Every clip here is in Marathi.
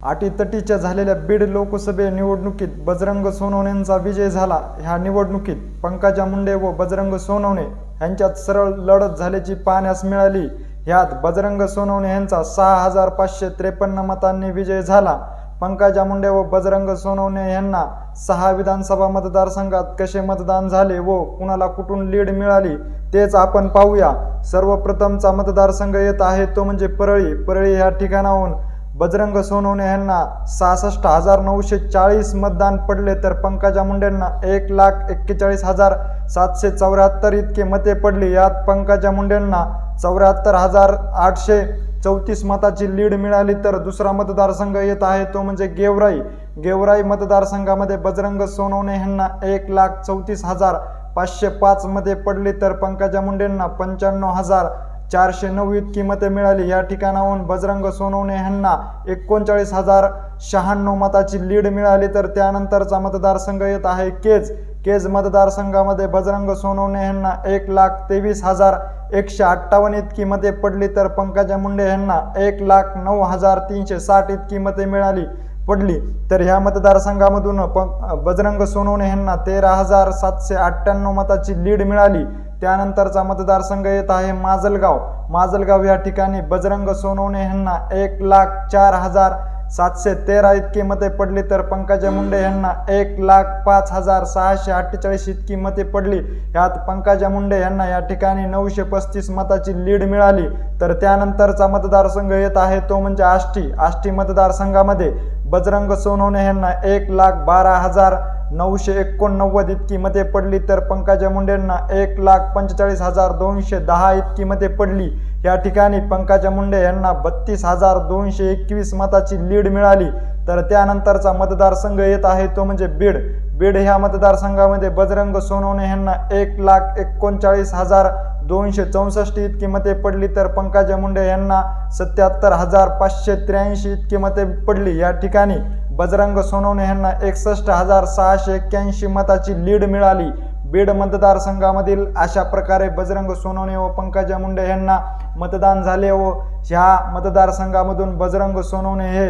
अटीतटीच्या झालेल्या बीड लोकसभे निवडणुकीत बजरंग सोनवणेंचा विजय झाला. ह्या निवडणुकीत पंकजा मुंडे व बजरंग सोनवणे यांच्यात सरळ लढत झाल्याची पाहण्यास मिळाली. ह्यात बजरंग सोनवणे यांचा सहा हजार पाचशे त्रेपन्न मतांनी विजय झाला. पंकजा मुंडे व बजरंग सोनवणे यांना सहा विधानसभा मतदारसंघात कसे मतदान झाले व कुणाला कुठून लीड मिळाली तेच आपण पाहूया. सर्वप्रथमचा मतदारसंघ येत आहे तो म्हणजे परळी. परळी ह्या ठिकाणाहून बजरंग सोनवणे यांना सहासष्ट हजार नऊशे चाळीस मतदान पडले तर पंकजा मुंडेंना एक लाख एक्केचाळीस हजार सातशे चौऱ्याहत्तर इतके मते पडली. यात पंकजा मुंडेंना चौऱ्याहत्तर हजार आठशे चौतीस मताची लीड मिळाली तर दुसरा मतदारसंघ येत आहे. तो म्हणजे गेवराई. गेवराई मतदारसंघामध्ये बजरंग सोनवणे यांना एक लाख चौतीस हजार पाचशे पाच मध्ये पडली तर पंकजा मुंडेंना पंच्याण्णव हजार चारशे नऊ इतकी मते मिळाली. या ठिकाणाहून बजरंग सोनवणे यांना एकोणचाळीस हजार शहाण्णव मताची लीड मिळाली. तर त्यानंतरचा मतदारसंघ येत आहे केज. केज मतदारसंघामध्ये बजरंग सोनवणे यांना एक लाख तेवीस हजार एकशे अठ्ठावन्न इतकी मते पडली. तर पंकजा मुंडे यांना एक लाख नऊ हजार तीनशे साठ इतकी मते मिळाली पडली. तर ह्या मतदारसंघामधून पं बजरंग सोनवणे यांना तेरा हजार सातशे अठ्ठ्याण्णव मताची लीड मिळाली. त्यानंतरचा मतदारसंघ येत आहे माजलगाव. माजलगाव या ठिकाणी बजरंग सोनवणे यांना एक लाख चार हजार सातशे तेरा इतकी मते पडली तर पंकजा मुंडे यांना एक लाख पाच हजार सहाशे अठ्ठेचाळीस इतकी मते पडली. यात पंकजा मुंडे यांना या ठिकाणी नऊशे पस्तीस मताची लीड मिळाली. तर त्यानंतरचा मतदारसंघ येत आहे तो म्हणजे आष्टी. आष्टी मतदारसंघामध्ये बजरंग सोनवणे यांना एक लाख बारा हजार नऊशे एकोणनव्वद इतकी मते पडली तर पंकजा मुंडेंना एक लाख पंचेचाळीस हजार दोनशे दहा इतकी मते पडली. या ठिकाणी पंकजा मुंडे यांना बत्तीस हजार दोनशे एकवीस मताची लीड मिळाली. तर त्यानंतरचा मतदारसंघ येत आहे तो म्हणजे बीड. बीड ह्या मतदारसंघामध्ये बजरंग सोनवणे यांना एक लाख एकोणचाळीस हजार दोनशे चौसष्ट इतकी मते पडली. तर पंकजा मुंडे यांना सत्याहत्तर हजार पाचशे त्र्याऐंशी इतकी मते पडली. या ठिकाणी बजरंग सोनवणे यांना एकसष्ट हजार सहाशे एक्क्याऐंशी मताची लीड मिळाली. बीड मतदारसंघामधील अशा प्रकारे बजरंग सोनवणे व पंकजा मुंडे यांना मतदान झाले व ह्या मतदारसंघामधून बजरंग सोनवणे हे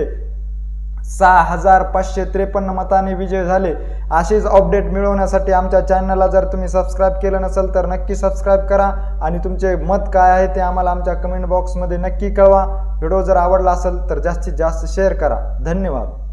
सहा हजार पाचशे त्रेपन्न मताने विजय झाले. असेच अपडेट मिळवण्यासाठी आमच्या चॅनलला जर तुम्ही सबस्क्राईब केलं नसेल तर नक्की सबस्क्राईब करा आणि तुमचे मत काय आहे ते आम्हाला आमच्या कमेंट बॉक्समध्ये नक्की कळवा. व्हिडिओ जर आवडला असेल तर जास्तीत जास्त शेअर करा. धन्यवाद.